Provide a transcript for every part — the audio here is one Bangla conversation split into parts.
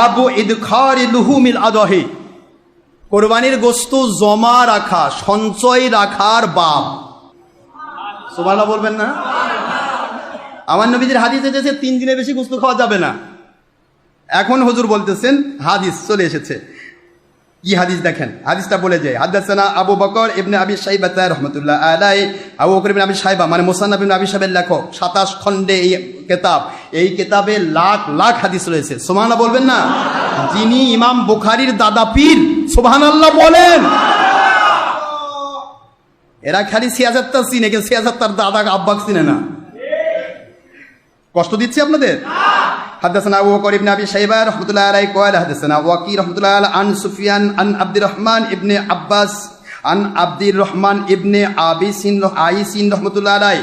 বাবু ইদখারি আদহে। কোরবানির গোস্ত জমা রাখা, সঞ্চয় রাখার বাপ। সোমালা বলবেন না? আমার নবীদের হাদিস এসেছে, তিন দিনের বেশি গোস্ত খাওয়া যাবে না। এখন হজুর বলতেছেন, হাদিস চলে এসেছে। কি হাদিস দেখেন? হাদিসটা বলে যায় হাদাসানা আবু বকর ইবনে আবি সাইবা রহমতুল্লাহ আলাই। আবু বকর ইবনে আবি সাইবা মানে মোসান্নাব ইবনে আবি সাহেবের লেখক, সাতাশ খণ্ডে এই কেতাব, এই কেতাবে লাখ লাখ হাদিস রয়েছে। সোমানা বলবেন না? যিনি ইমাম বুখারির দাদা পীর, সুবহানাল্লাহ বলেন। এরা খালি সিয়াজাত্তার চিনে, কিন্তু সিয়াজাত্তার দাদা আব্বাক চিনে না। কষ্ট দিচ্ছি আপনাদের? حدثنا أبو بكر بن أبي شيبة رحمة الله عليه قال حدثنا وكيل رحمة الله عليه عن سفيان عن عبد الرحمن ابن عباس عن عبد الرحمن ابن আবিসিন আইসিন রহমতুল্লাহ আলাই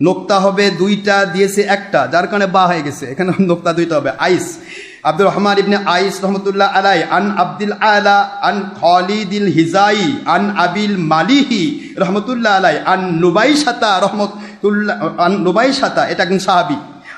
নোক্তা হবে দুইটা দিয়েছে একটা যার কারণে বা হয়ে গেছে এখানে নোক্তা দুইটা হবে আইস আব্দুর রহমান ইবনে আইস রহমতুল্লাহ আলাই আন আব্দুল আলা আন খালিদিল হিজাই আন আবিল মালিহি রহমতুল্লাহ আলাই আন নুবাই সাতা রহমতুল্লাহ আন নুবাই সাতা এটা একজন সাহাবি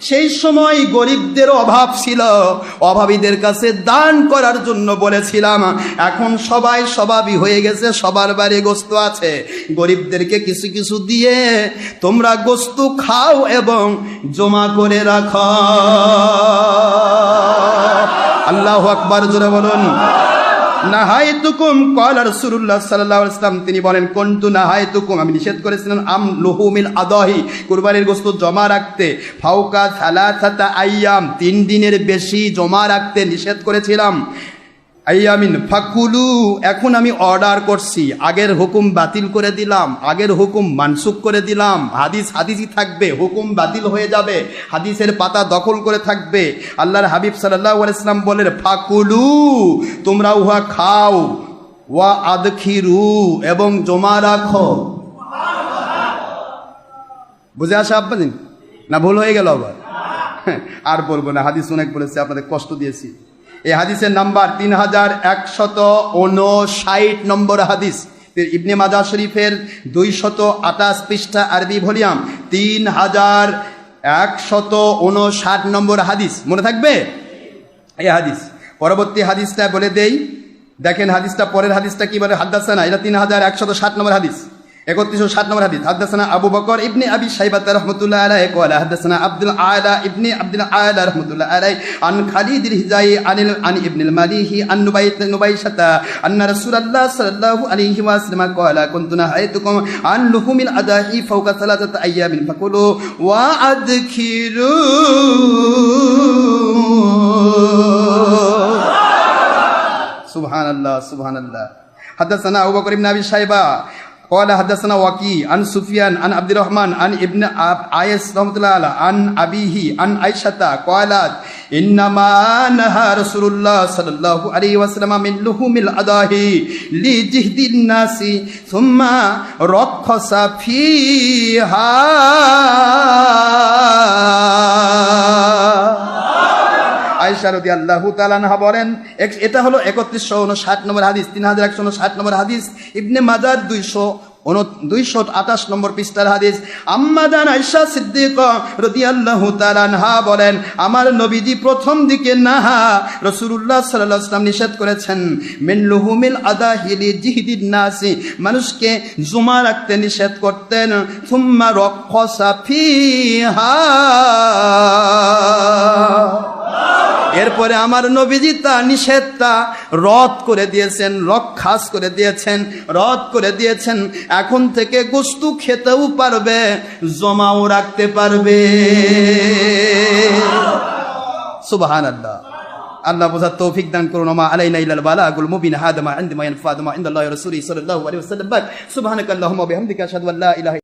সেই সময় গরিবদের অভাব ছিল। অভাবীদের কাছে দান করার জন্য বলেছিলাম, এখন সবাই স্বভাবই হয়ে গেছে, সবার বাড়ি গোস্ত আছে। গরিবদেরকে কিছু কিছু দিয়ে তোমরা গোস্ত খাও এবং জমা করে রাখ। আল্লাহ আকবার জোরে বলুন। নাহাইতুকুম কল রাসূলুল্লাহ সাল্লাল্লাহু সাল্লাহ ওয়াসাল্লাম। তিনি বলেন কোনটু নাহাইতুকুম আমি নিষেধ করেছিলাম, আম লোহুমিল আদহি, কুরবানির গোস্ত জমা রাখতে। ফাউকা সালাসাতা আইয়াম, তিন দিনের বেশি জমা রাখতে নিষেধ করেছিলাম। আইয়ামিন ফাকুলু, এখন আমি অর্ডার করছি। আগের হুকুম বাতিল করে দিলাম, আগের হুকুম মানসুক করে দিলাম। হাদিস হাদিসই থাকবে, হুকুম বাতিল হয়ে যাবে, হাদিসের পাতা দখল করে থাকবে। আল্লাহর হাবিব সাল্লাহ ইসলাম বলেন, ফাকুলু, তোমরা উহা খাও। ওয়া আদখিরু, এবং জমা রাখো। বুঝে আসা আপনাদের? না ভুল হয়ে গেল আবার? আর বলব না, হাদিস অনেক বলেছে, আপনাদের কষ্ট দিয়েছি। এই হাদিসের নাম্বার তিন হাজার একশত উনষাট নম্বর হাদিস। ইবনে মাজা শরীফের দুইশত আঠাশ পৃষ্ঠা আরবি ভলিউম তিন হাজার একশত উনষাট নম্বর হাদিস। মনে থাকবে? এই হাদিস। পরবর্তী হাদিসটা বলে দেই। দেখেন হাদিসটা, পরের হাদিসটা কি বলে? হাদ্দাসানা। এটা তিন হাজার একশত ষাট নম্বর হাদিস। একত্রিশ সাত নম্বর হাদিস। হাদাসানা আবু বকর ইবনে আবি সাইবাত রহমতুল্লাহ আলাই কলা হাদাসানা আব্দুল আলা ইবনে আব্দুল আলা রহমতুল্লাহ আলাই আন খালিদ হিজাই আনিল আন ইবনুল মালিহি আন নুবাই নুবাইশাতা আন্না রাসূলুল্লাহ সাল্লাল্লাহু আলাইহি ওয়াসাল্লাম কলা কুনতু নাহাইতুকুম আন লুহুমিল আদাহি ফাওকা সালাতাত আইয়ামিন, ফাকুলু ওয়া আদখিরু সুবহানাল্লাহ সুবহানাল্লাহ। হাদাসানা আবু বকর ইবনে আবি সাইবা بكر بن ابي شيبه قال حدثنا وكي عن سفيان عن عبد الرحمن عن ابن عايس رحمه الله عليه عن ابيه عن عائشه قالت انما نهى رسول الله صلى الله عليه وسلم من لحوم الاضاحي لجهد الناس ثم رخص فيها আয়সা রদি আল্লাহ তালানহা বলেন এটা হলো একত্রিশশো উনষাট নম্বর হাদিস, তিন হাজার একশো উনষাট নম্বর হাদিস। ইবনে মাজার দুইশো দুইশো আঠাশ নম্বর পৃষ্ঠার হাদিস। আম্মাদান আয়সা সিদ্দিক রদি আল্লাহ তালানহা বলেন, আমার নবীজি প্রথম দিকে নাহা রসুল্লাহ সাল্লাহ ইসলাম নিষেধ করেছেন। মিন লুহুমিল আদা হিলি জিহিদিন নাসি। মানুষকে জমা রাখতে নিষেধ করতেন। থুম্মা রক্ষসা ফিহা। এরপরে আমার নবীজি তা নিষেধটা রদ করে দিয়েছেন, রক্ষাস করে দিয়েছেন, রদ করে দিয়েছেন। এখন থেকে গোস্তু খেতেও পারবে, জমাও রাখতে পারবে। সুবাহান আল্লাহ আল্লাহ বোঝার তৌফিক দান করুন। আমা আলাইনা ইলাল মুবিন হাদামা ইনদামা ইয়ানফাদুমা ইনদাল্লাহি রাসূলি সাল্লাল্লাহু আলাইহি ওয়াসাল্লাম। সুবহানাকাল্লাহুম্মা বিহামদিকা আশহাদু আল্লা ইলাহা